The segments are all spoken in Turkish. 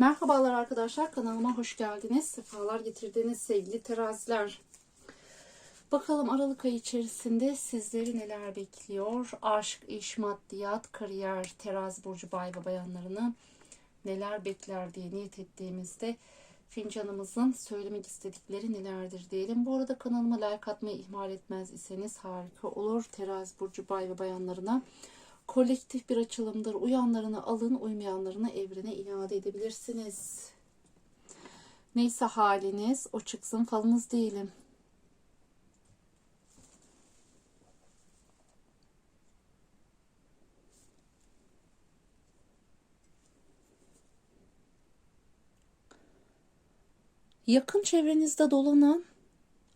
Merhabalar arkadaşlar kanalıma hoş geldiniz. Sefalar getirdiniz sevgili teraziler. Bakalım Aralık ayı içerisinde sizleri neler bekliyor? Aşk, iş, maddiyat, kariyer, terazi burcu bay ve bayanlarını neler bekler diye niyet ettiğimizde fincanımızın söylemek istedikleri nelerdir diyelim. Bu arada kanalıma like atmayı ihmal etmez iseniz harika olur. Terazi burcu bay ve bayanlarına kolektif bir açılımdır. Uyanlarını alın, uymayanlarını evrene iade edebilirsiniz. Neyse haliniz o çıksın falınız değilim. Yakın çevrenizde dolanan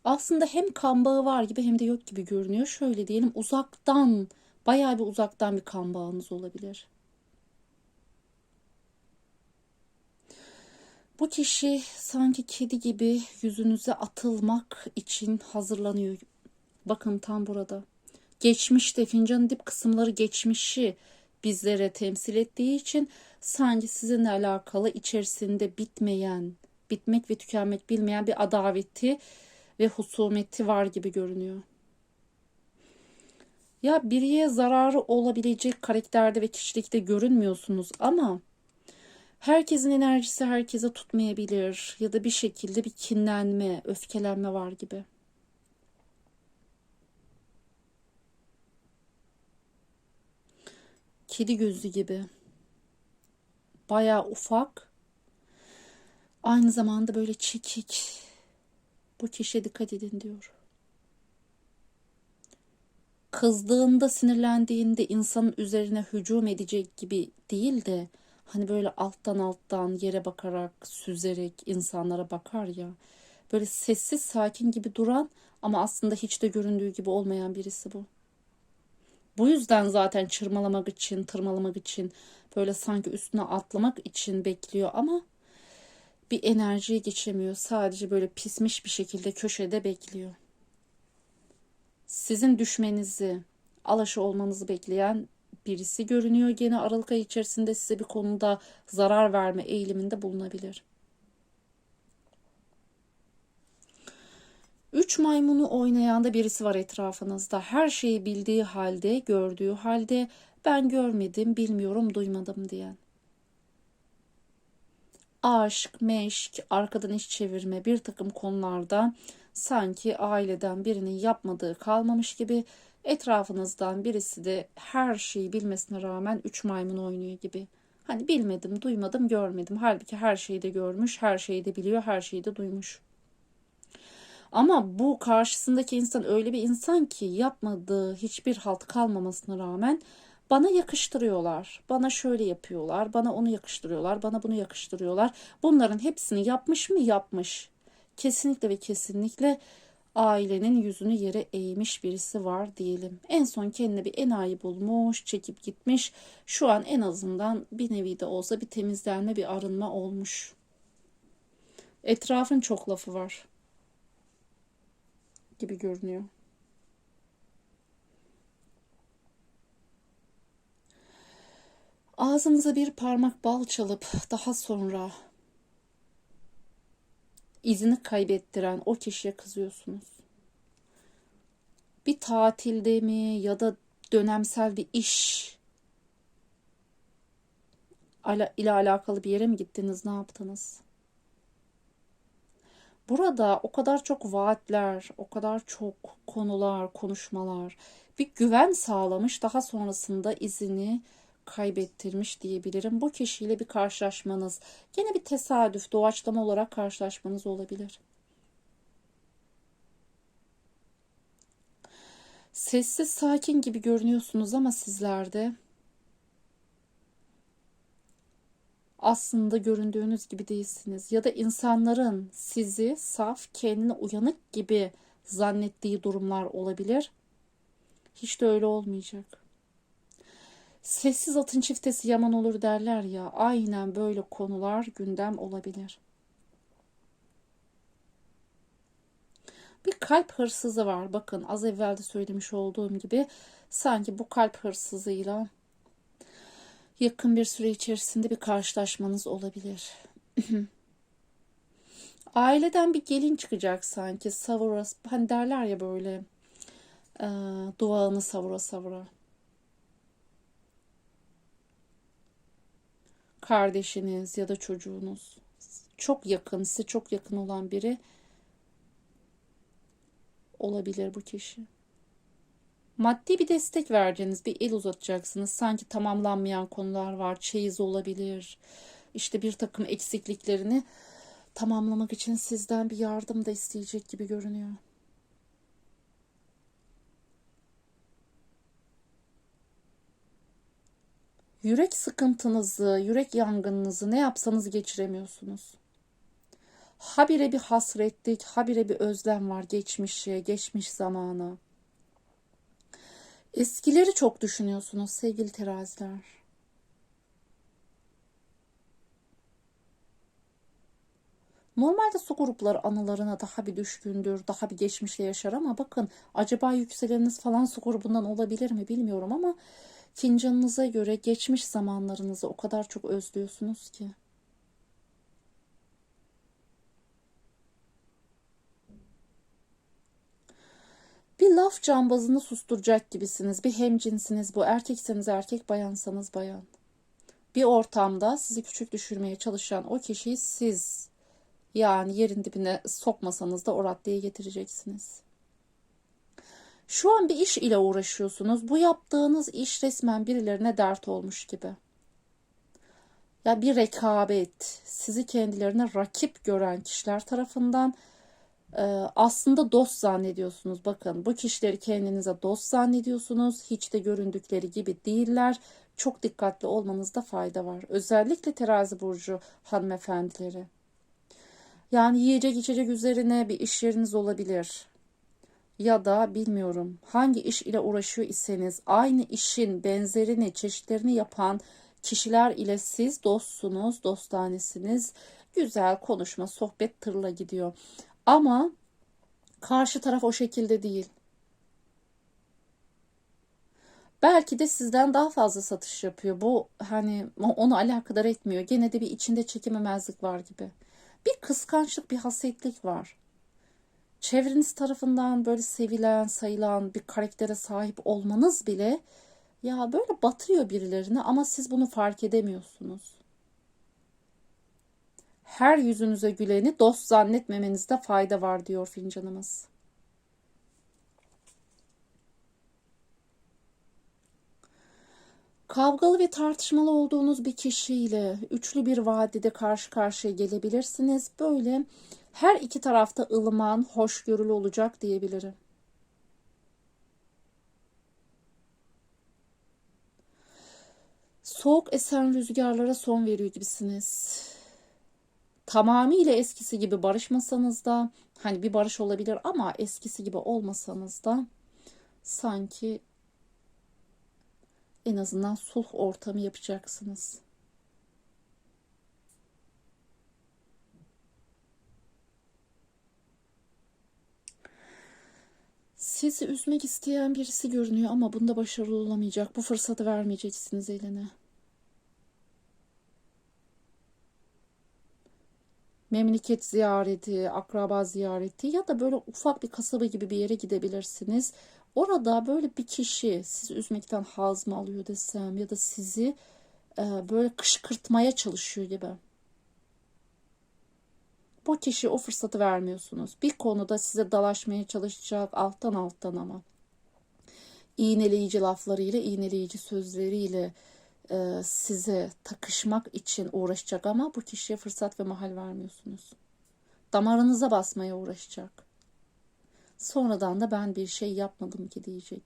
aslında hem kan bağı var gibi hem de yok gibi görünüyor. Şöyle diyelim uzaktan bayağı bir uzaktan bir kan bağınız olabilir. Bu kişi sanki kedi gibi yüzünüze atılmak için hazırlanıyor. Bakın tam burada. Geçmişte fincanın dip kısımları geçmişi bizlere temsil ettiği için sanki sizinle alakalı içerisinde bitmeyen, bitmek ve tükenmek bilmeyen bir adaveti ve husumeti var gibi görünüyor. Ya biriye zararı olabilecek karakterde ve kişilikte görünmüyorsunuz ama herkesin enerjisi herkese tutmayabilir ya da bir şekilde bir kinlenme, öfkelenme var gibi. Kedi gözü gibi. Bayağı ufak. Aynı zamanda böyle çekik. Bu kişiye dikkat edin diyor kızdığında, sinirlendiğinde insanın üzerine hücum edecek gibi değil de hani böyle alttan alttan yere bakarak, süzerek insanlara bakar ya. Böyle sessiz, sakin gibi duran ama aslında hiç de göründüğü gibi olmayan birisi bu. Bu yüzden zaten çırmalamak için, tırmalamak için, böyle sanki üstüne atlamak için bekliyor ama bir enerjiye geçemiyor. Sadece böyle pismiş bir şekilde köşede bekliyor sizin düşmenizi, alaşı olmanızı bekleyen birisi görünüyor. Gene Aralık ayı içerisinde size bir konuda zarar verme eğiliminde bulunabilir. Üç maymunu oynayan da birisi var etrafınızda. Her şeyi bildiği halde, gördüğü halde ben görmedim, bilmiyorum, duymadım diyen. Aşk, meşk, arkadan iş çevirme bir takım konularda sanki aileden birinin yapmadığı kalmamış gibi etrafınızdan birisi de her şeyi bilmesine rağmen üç maymun oynuyor gibi. Hani bilmedim, duymadım, görmedim. Halbuki her şeyi de görmüş, her şeyi de biliyor, her şeyi de duymuş. Ama bu karşısındaki insan öyle bir insan ki yapmadığı hiçbir halt kalmamasına rağmen bana yakıştırıyorlar. Bana şöyle yapıyorlar, bana onu yakıştırıyorlar, bana bunu yakıştırıyorlar. Bunların hepsini yapmış mı? Yapmış kesinlikle ve kesinlikle ailenin yüzünü yere eğmiş birisi var diyelim. En son kendine bir enayi bulmuş, çekip gitmiş. Şu an en azından bir nevi de olsa bir temizlenme, bir arınma olmuş. Etrafın çok lafı var gibi görünüyor. Ağzınıza bir parmak bal çalıp daha sonra izini kaybettiren o kişiye kızıyorsunuz. Bir tatilde mi ya da dönemsel bir iş ile alakalı bir yere mi gittiniz, ne yaptınız? Burada o kadar çok vaatler, o kadar çok konular, konuşmalar, bir güven sağlamış. Daha sonrasında izini kaybettirmiş diyebilirim. Bu kişiyle bir karşılaşmanız, gene bir tesadüf, doğaçlama olarak karşılaşmanız olabilir. Sessiz, sakin gibi görünüyorsunuz ama sizlerde aslında göründüğünüz gibi değilsiniz. Ya da insanların sizi saf, kendine uyanık gibi zannettiği durumlar olabilir. Hiç de öyle olmayacak. Sessiz atın çiftesi yaman olur derler ya. Aynen böyle konular gündem olabilir. Bir kalp hırsızı var. Bakın az evvel de söylemiş olduğum gibi sanki bu kalp hırsızıyla Yakın bir süre içerisinde bir karşılaşmanız olabilir. Aileden bir gelin çıkacak sanki. Savura, hani derler ya böyle e, duvağını savura savura. Kardeşiniz ya da çocuğunuz. Çok yakın, size çok yakın olan biri olabilir bu kişi. Maddi bir destek vereceğiniz, bir el uzatacaksınız. Sanki tamamlanmayan konular var. Çeyiz olabilir. İşte bir takım eksikliklerini tamamlamak için sizden bir yardım da isteyecek gibi görünüyor. Yürek sıkıntınızı, yürek yangınınızı ne yapsanız geçiremiyorsunuz. Habire bir hasretlik, habire bir özlem var geçmişe, geçmiş zamana. Eskileri çok düşünüyorsunuz sevgili teraziler. Normalde su grupları anılarına daha bir düşkündür, daha bir geçmişle yaşar ama bakın acaba yükseleniniz falan su grubundan olabilir mi bilmiyorum ama fincanınıza göre geçmiş zamanlarınızı o kadar çok özlüyorsunuz ki. Bir laf cambazını susturacak gibisiniz. Bir hemcinsiniz bu. Erkekseniz erkek, bayansanız bayan. Bir ortamda sizi küçük düşürmeye çalışan o kişiyi siz yani yerin dibine sokmasanız da o raddeye getireceksiniz. Şu an bir iş ile uğraşıyorsunuz. Bu yaptığınız iş resmen birilerine dert olmuş gibi. Ya bir rekabet, sizi kendilerine rakip gören kişiler tarafından e, aslında dost zannediyorsunuz. Bakın bu kişileri kendinize dost zannediyorsunuz. Hiç de göründükleri gibi değiller. Çok dikkatli olmanızda fayda var. Özellikle terazi burcu hanımefendileri. Yani yiyecek içecek üzerine bir iş yeriniz olabilir. Ya da bilmiyorum hangi iş ile uğraşıyor iseniz aynı işin benzerini, çeşitlerini yapan kişiler ile siz dostsunuz, dostanesiniz. Güzel konuşma, sohbet tırla gidiyor. Ama karşı taraf o şekilde değil. Belki de sizden daha fazla satış yapıyor. Bu hani onu alakadar etmiyor. Gene de bir içinde çekememezlik var gibi. Bir kıskançlık, bir hasetlik var. Çevreniz tarafından böyle sevilen, sayılan bir karaktere sahip olmanız bile ya böyle batırıyor birilerini ama siz bunu fark edemiyorsunuz. Her yüzünüze güleni dost zannetmemenizde fayda var diyor fincanımız. Kavgalı ve tartışmalı olduğunuz bir kişiyle üçlü bir vadide karşı karşıya gelebilirsiniz. Böyle her iki tarafta ılıman, hoşgörülü olacak diyebilirim. Soğuk esen rüzgarlara son veriyor gibisiniz. Tamamıyla eskisi gibi barışmasanız da hani bir barış olabilir ama eskisi gibi olmasanız da sanki en azından sulh ortamı yapacaksınız. Sizi üzmek isteyen birisi görünüyor ama bunda başarılı olamayacak. Bu fırsatı vermeyeceksiniz eline. Memleket ziyareti, akraba ziyareti ya da böyle ufak bir kasaba gibi bir yere gidebilirsiniz. Orada böyle bir kişi sizi üzmekten haz mı alıyor desem ya da sizi e, böyle kışkırtmaya çalışıyor gibi. Bu kişi o fırsatı vermiyorsunuz. Bir konuda size dalaşmaya çalışacak alttan alttan ama. İğneleyici laflarıyla, iğneleyici sözleriyle e, size takışmak için uğraşacak ama bu kişiye fırsat ve mahal vermiyorsunuz. Damarınıza basmaya uğraşacak. Sonradan da ben bir şey yapmadım ki diyecek.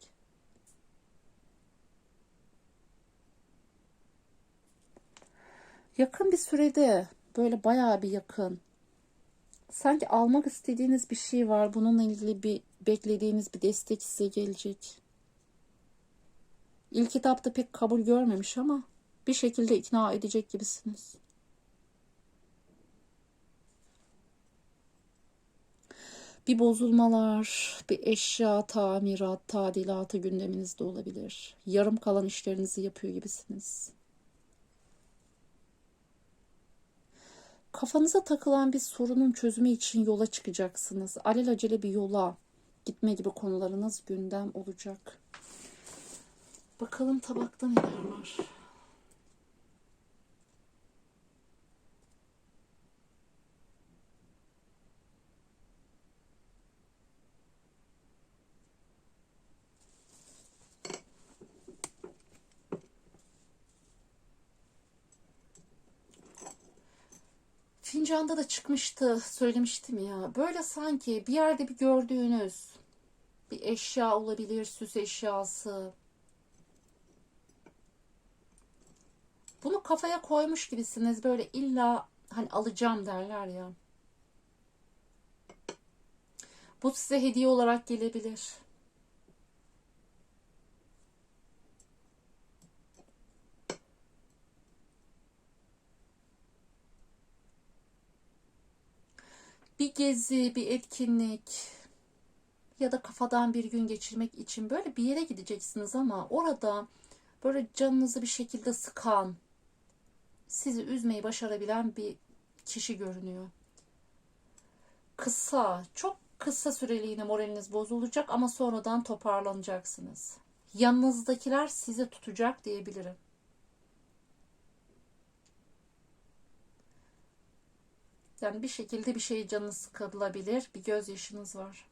Yakın bir sürede böyle bayağı bir yakın sanki almak istediğiniz bir şey var. Bununla ilgili bir beklediğiniz bir destek size gelecek. İlk kitapta pek kabul görmemiş ama bir şekilde ikna edecek gibisiniz. Bir bozulmalar, bir eşya, tamirat, tadilatı gündeminizde olabilir. Yarım kalan işlerinizi yapıyor gibisiniz. Kafanıza takılan bir sorunun çözümü için yola çıkacaksınız. Alelacele bir yola gitme gibi konularınız gündem olacak. Bakalım tabakta neler var. Fincanda da çıkmıştı, söylemiştim ya. Böyle sanki bir yerde bir gördüğünüz bir eşya olabilir, süs eşyası. Bunu kafaya koymuş gibisiniz. Böyle illa hani alacağım derler ya. Bu size hediye olarak gelebilir. Bir gezi, bir etkinlik ya da kafadan bir gün geçirmek için böyle bir yere gideceksiniz ama orada böyle canınızı bir şekilde sıkan, sizi üzmeyi başarabilen bir kişi görünüyor. Kısa, çok kısa süreliğine moraliniz bozulacak ama sonradan toparlanacaksınız. Yanınızdakiler sizi tutacak diyebilirim. Yani bir şekilde bir şey canınız sıkılabilir. Bir gözyaşınız var.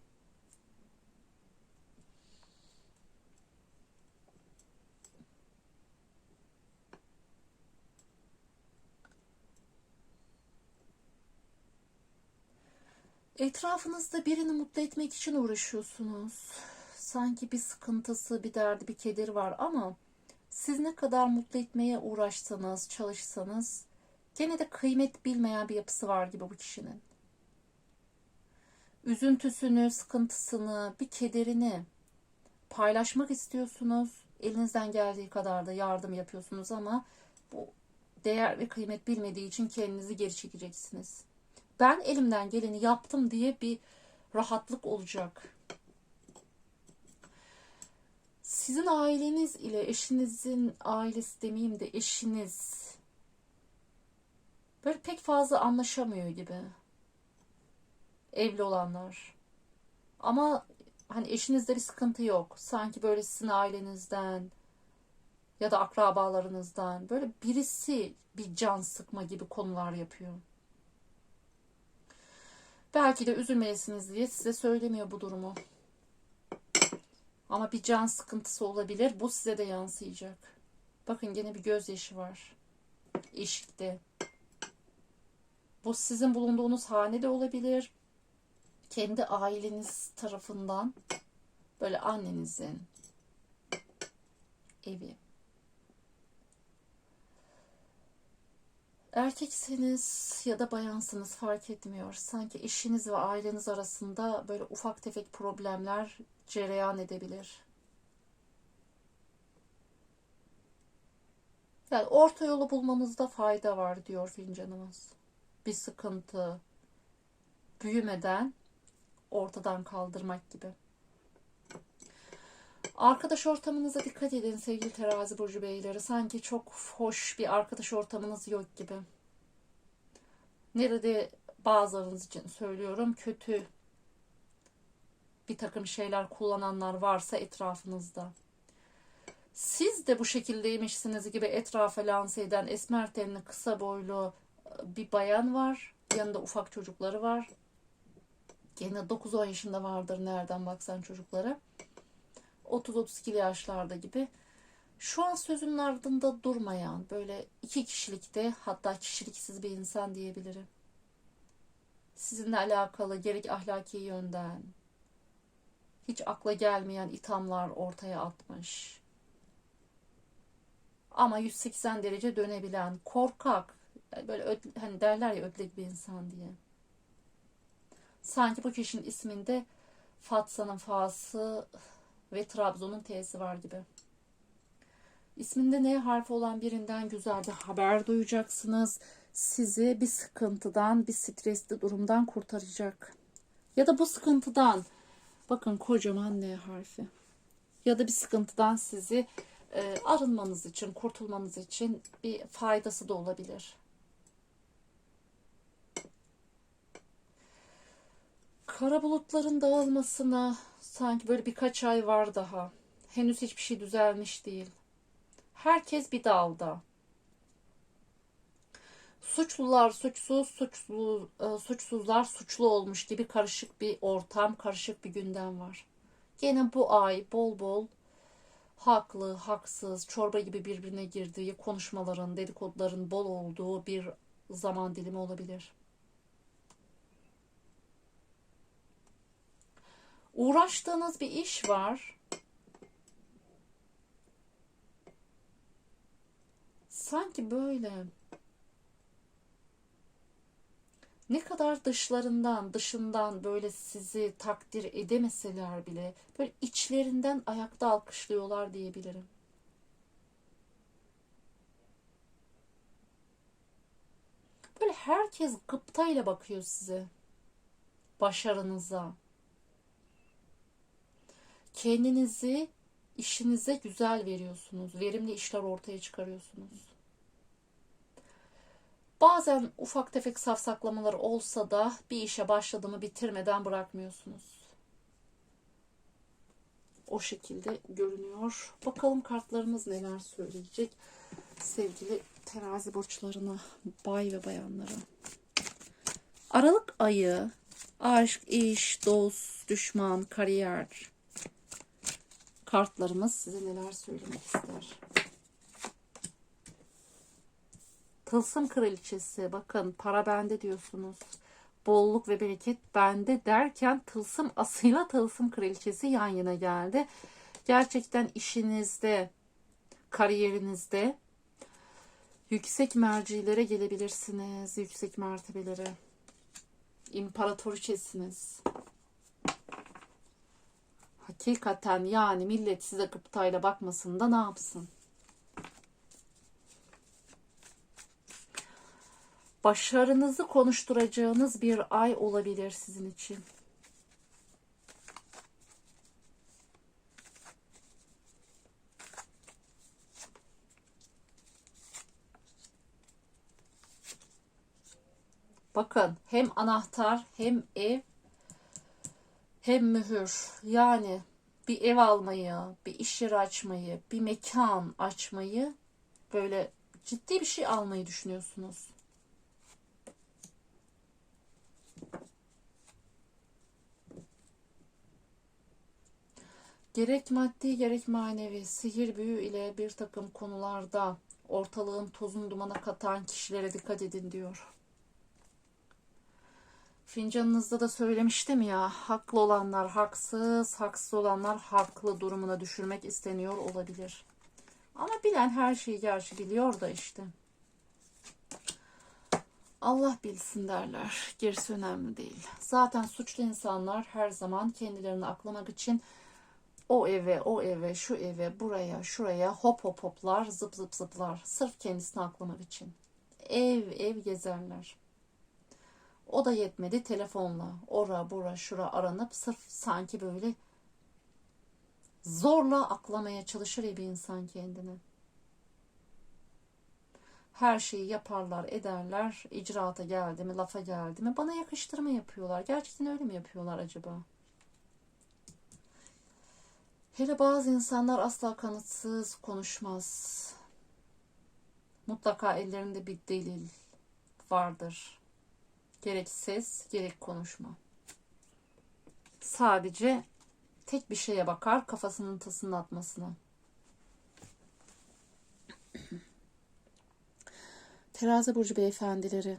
Etrafınızda birini mutlu etmek için uğraşıyorsunuz. Sanki bir sıkıntısı, bir derdi, bir kederi var ama siz ne kadar mutlu etmeye uğraşsanız, çalışsanız Gene de kıymet bilmeyen bir yapısı var gibi bu kişinin. Üzüntüsünü, sıkıntısını, bir kederini paylaşmak istiyorsunuz. Elinizden geldiği kadar da yardım yapıyorsunuz ama bu değer ve kıymet bilmediği için kendinizi geri çekeceksiniz. Ben elimden geleni yaptım diye bir rahatlık olacak. Sizin aileniz ile eşinizin ailesi demeyeyim de eşiniz böyle pek fazla anlaşamıyor gibi. Evli olanlar. Ama hani eşinizde bir sıkıntı yok. Sanki böyle sizin ailenizden ya da akrabalarınızdan böyle birisi bir can sıkma gibi konular yapıyor. Belki de üzülmeyesiniz diye size söylemiyor bu durumu. Ama bir can sıkıntısı olabilir. Bu size de yansıyacak. Bakın gene bir gözyaşı var. Eşikte. Bu sizin bulunduğunuz hane de olabilir. Kendi aileniz tarafından böyle annenizin evi. Erkekseniz ya da bayansınız fark etmiyor. Sanki eşiniz ve aileniz arasında böyle ufak tefek problemler cereyan edebilir. Yani orta yolu bulmanızda fayda var diyor fincanımız bir sıkıntı büyümeden ortadan kaldırmak gibi. Arkadaş ortamınıza dikkat edin sevgili terazi burcu beyleri. Sanki çok hoş bir arkadaş ortamınız yok gibi. Nerede bazılarınız için söylüyorum kötü bir takım şeyler kullananlar varsa etrafınızda. Siz de bu şekildeymişsiniz gibi etrafa lanse eden esmer tenli kısa boylu bir bayan var. Yanında ufak çocukları var. Gene 9-10 yaşında vardır nereden baksan çocukları. 30-32 yaşlarda gibi. Şu an sözünün ardında durmayan böyle iki kişilikte hatta kişiliksiz bir insan diyebilirim. Sizinle alakalı gerek ahlaki yönden hiç akla gelmeyen ithamlar ortaya atmış. Ama 180 derece dönebilen korkak, böyle öd, hani derler ya ödlek bir insan diye. Sanki bu kişinin isminde Fatsa'nın Fa'sı ve Trabzon'un T'si var gibi. İsminde N harfi olan birinden güzel bir haber duyacaksınız. Sizi bir sıkıntıdan, bir stresli durumdan kurtaracak. Ya da bu sıkıntıdan, bakın kocaman N harfi. Ya da bir sıkıntıdan sizi e, arınmanız için, kurtulmanız için bir faydası da olabilir. Kara bulutların dağılmasına sanki böyle birkaç ay var daha. Henüz hiçbir şey düzelmiş değil. Herkes bir dalda. Suçlular suçsuz, suçlu, e, suçsuzlar suçlu olmuş gibi karışık bir ortam, karışık bir gündem var. Gene bu ay bol bol haklı, haksız, çorba gibi birbirine girdiği konuşmaların, dedikoduların bol olduğu bir zaman dilimi olabilir. Uğraştığınız bir iş var. Sanki böyle ne kadar dışlarından, dışından böyle sizi takdir edemeseler bile böyle içlerinden ayakta alkışlıyorlar diyebilirim. Böyle herkes gıptayla bakıyor size. Başarınıza. Kendinizi işinize güzel veriyorsunuz. Verimli işler ortaya çıkarıyorsunuz. Bazen ufak tefek safsaklamalar olsa da bir işe başladığımı bitirmeden bırakmıyorsunuz. O şekilde görünüyor. Bakalım kartlarımız neler söyleyecek sevgili terazi burçlarına, bay ve bayanlara. Aralık ayı, aşk, iş, dost, düşman, kariyer, kartlarımız size neler söylemek ister? Tılsım kraliçesi bakın para bende diyorsunuz. Bolluk ve bereket bende derken tılsım asıyla tılsım kraliçesi yan yana geldi. Gerçekten işinizde, kariyerinizde yüksek mercilere gelebilirsiniz. Yüksek mertebelere. İmparatoriçesiniz. Hakikaten yani millet size gıptayla bakmasın da ne yapsın? Başarınızı konuşturacağınız bir ay olabilir sizin için. Bakın hem anahtar hem ev hem mühür. Yani bir ev almayı, bir iş yeri açmayı, bir mekan açmayı böyle ciddi bir şey almayı düşünüyorsunuz. Gerek maddi gerek manevi sihir büyü ile bir takım konularda ortalığın tozun dumana katan kişilere dikkat edin diyor. Fincanınızda da söylemiştim ya haklı olanlar haksız, haksız olanlar haklı durumuna düşürmek isteniyor olabilir. Ama bilen her şeyi gerçi biliyor da işte. Allah bilsin derler. Gerisi önemli değil. Zaten suçlu insanlar her zaman kendilerini aklamak için o eve, o eve, şu eve, buraya, şuraya hop hop hoplar, zıp zıp zıplar. Sırf kendisini aklamak için. Ev ev gezerler. O da yetmedi telefonla ora bura şura aranıp sırf sanki böyle zorla aklamaya çalışır ya bir insan kendini. Her şeyi yaparlar, ederler. icraata geldi mi, lafa geldi mi bana yakıştırma yapıyorlar. Gerçekten öyle mi yapıyorlar acaba? Hele bazı insanlar asla kanıtsız konuşmaz. Mutlaka ellerinde bir delil vardır. Gerek ses, gerek konuşma. Sadece tek bir şeye bakar, kafasının tasını atmasına. Terazi burcu beyefendileri.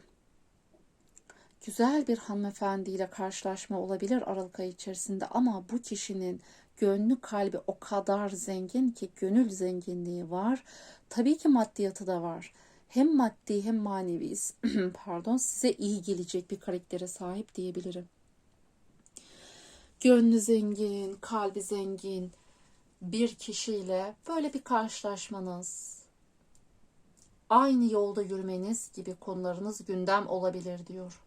Güzel bir hanımefendiyle karşılaşma olabilir Aralık ayı içerisinde ama bu kişinin gönlü kalbi o kadar zengin ki gönül zenginliği var. Tabii ki maddiyatı da var. Hem maddi hem manevi pardon size iyi gelecek bir karaktere sahip diyebilirim. Gönlü zengin, kalbi zengin bir kişiyle böyle bir karşılaşmanız, aynı yolda yürümeniz gibi konularınız gündem olabilir diyor.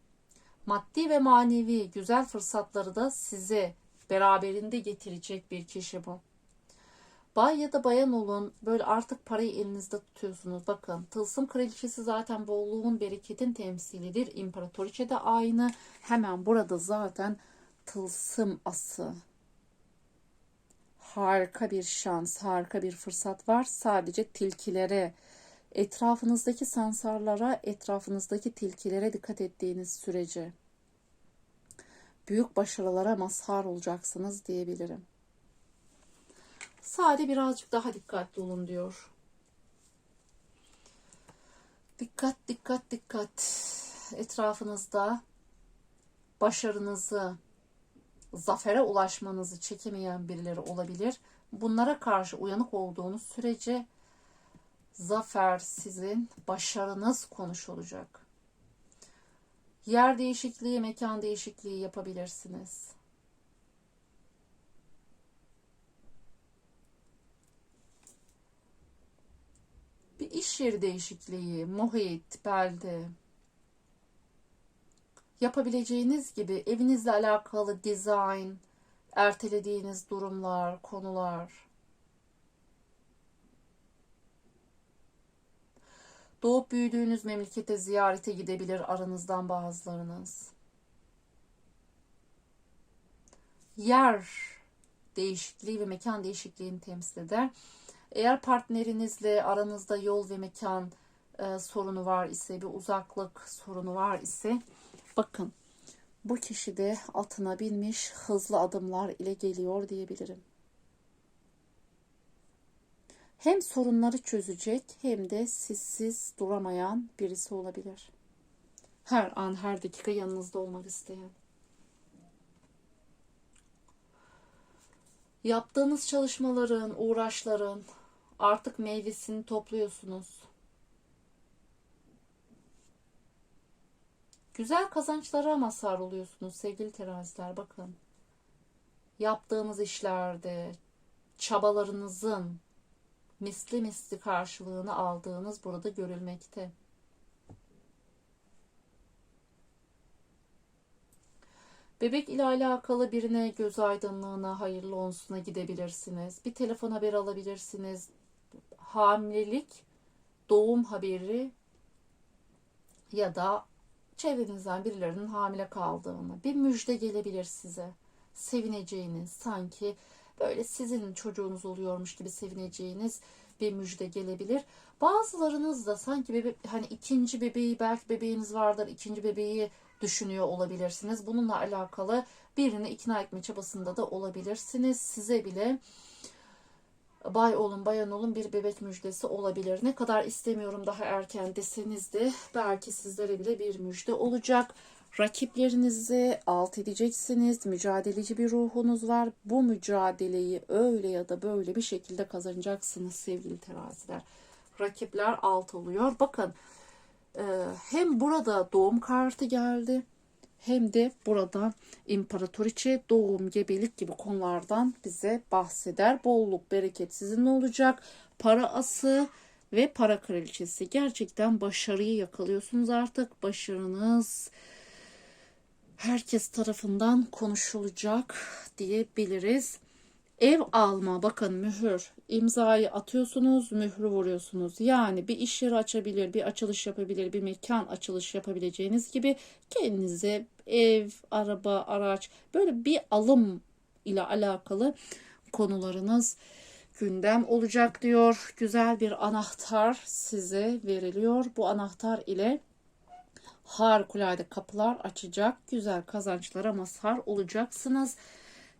Maddi ve manevi güzel fırsatları da size beraberinde getirecek bir kişi bu. Bay ya da bayan olun böyle artık parayı elinizde tutuyorsunuz. Bakın tılsım kraliçesi zaten bolluğun bereketin temsilidir. İmparatoriçe de aynı. Hemen burada zaten tılsım ası. Harika bir şans, harika bir fırsat var. Sadece tilkilere, etrafınızdaki sansarlara, etrafınızdaki tilkilere dikkat ettiğiniz sürece büyük başarılara mazhar olacaksınız diyebilirim. Sade birazcık daha dikkatli olun diyor. Dikkat, dikkat, dikkat. Etrafınızda başarınızı, zafere ulaşmanızı çekemeyen birileri olabilir. Bunlara karşı uyanık olduğunuz sürece zafer sizin başarınız konuşulacak. Yer değişikliği, mekan değişikliği yapabilirsiniz. İş yeri değişikliği, muhit, belde, yapabileceğiniz gibi evinizle alakalı dizayn, ertelediğiniz durumlar, konular. Doğup büyüdüğünüz memlekete ziyarete gidebilir aranızdan bazılarınız. Yer değişikliği ve mekan değişikliğini temsil eder. Eğer partnerinizle aranızda yol ve mekan e, sorunu var ise, bir uzaklık sorunu var ise bakın bu kişi de atına binmiş hızlı adımlar ile geliyor diyebilirim. Hem sorunları çözecek hem de sizsiz duramayan birisi olabilir. Her an her dakika yanınızda olmak isteyen. Yaptığınız çalışmaların, uğraşların artık meyvesini topluyorsunuz. Güzel kazançlara mazhar oluyorsunuz sevgili teraziler bakın. Yaptığınız işlerde çabalarınızın misli misli karşılığını aldığınız burada görülmekte. Bebek ile alakalı birine göz aydınlığına, hayırlı onsuna gidebilirsiniz. Bir telefon haberi alabilirsiniz. Hamilelik, doğum haberi ya da çevrenizden birilerinin hamile kaldığını, bir müjde gelebilir size. Sevineceğiniz, sanki böyle sizin çocuğunuz oluyormuş gibi sevineceğiniz bir müjde gelebilir. Bazılarınız da sanki bebe hani ikinci bebeği belki bebeğiniz vardır, ikinci bebeği düşünüyor olabilirsiniz. Bununla alakalı birini ikna etme çabasında da olabilirsiniz. Size bile bay olun bayan olun bir bebek müjdesi olabilir. Ne kadar istemiyorum daha erken deseniz de belki sizlere bile bir müjde olacak. Rakiplerinizi alt edeceksiniz. Mücadeleci bir ruhunuz var. Bu mücadeleyi öyle ya da böyle bir şekilde kazanacaksınız sevgili teraziler. Rakipler alt oluyor. Bakın e, hem burada doğum kartı geldi hem de burada imparatoriçe, doğum, gebelik gibi konulardan bize bahseder. Bolluk, bereket sizinle olacak. Para ası ve para kraliçesi. Gerçekten başarıyı yakalıyorsunuz artık. Başarınız herkes tarafından konuşulacak diyebiliriz. Ev alma bakın mühür imzayı atıyorsunuz mührü vuruyorsunuz. Yani bir iş yeri açabilir bir açılış yapabilir bir mekan açılış yapabileceğiniz gibi kendinize ev araba araç böyle bir alım ile alakalı konularınız gündem olacak diyor. Güzel bir anahtar size veriliyor. Bu anahtar ile harikulade kapılar açacak, güzel kazançlara mazhar olacaksınız.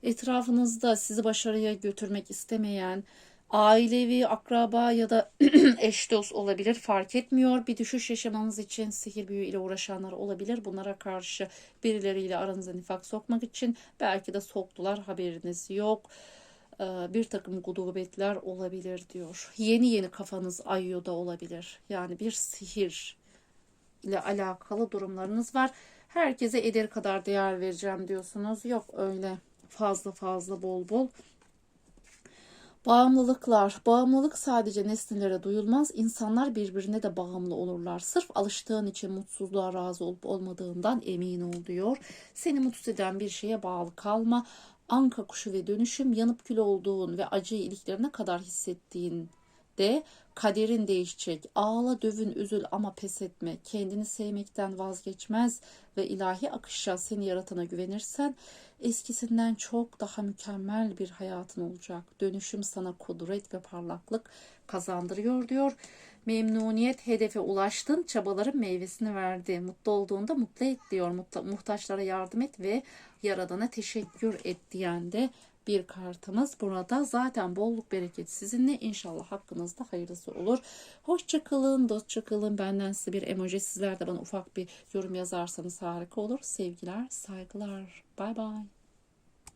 Etrafınızda sizi başarıya götürmek istemeyen ailevi, akraba ya da eş dost olabilir fark etmiyor. Bir düşüş yaşamanız için sihir büyü ile uğraşanlar olabilir. Bunlara karşı birileriyle aranıza nifak sokmak için belki de soktular haberiniz yok. Ee, bir takım gudubetler olabilir diyor. Yeni yeni kafanız ayıyor da olabilir. Yani bir sihir ile alakalı durumlarınız var. Herkese ederi kadar değer vereceğim diyorsunuz. Yok öyle fazla fazla bol bol. Bağımlılıklar. Bağımlılık sadece nesnelere duyulmaz. İnsanlar birbirine de bağımlı olurlar. Sırf alıştığın için mutsuzluğa razı olup olmadığından emin ol diyor. Seni mutsuz eden bir şeye bağlı kalma. Anka kuşu ve dönüşüm yanıp kül olduğun ve acıyı iliklerine kadar hissettiğin de kaderin değişecek. Ağla, dövün, üzül ama pes etme. Kendini sevmekten vazgeçmez ve ilahi akışa seni yaratana güvenirsen eskisinden çok daha mükemmel bir hayatın olacak. Dönüşüm sana kudret ve parlaklık kazandırıyor diyor. Memnuniyet hedefe ulaştın, çabaların meyvesini verdi. Mutlu olduğunda mutlu et diyor. Muhtaçlara yardım et ve yaradana teşekkür et diyen de bir kartımız burada. Zaten bolluk bereket sizinle. İnşallah hakkınızda hayırlısı olur. Hoşça kalın, dostça kalın. Benden size bir emoji. Sizler de bana ufak bir yorum yazarsanız harika olur. Sevgiler, saygılar. Bay bay.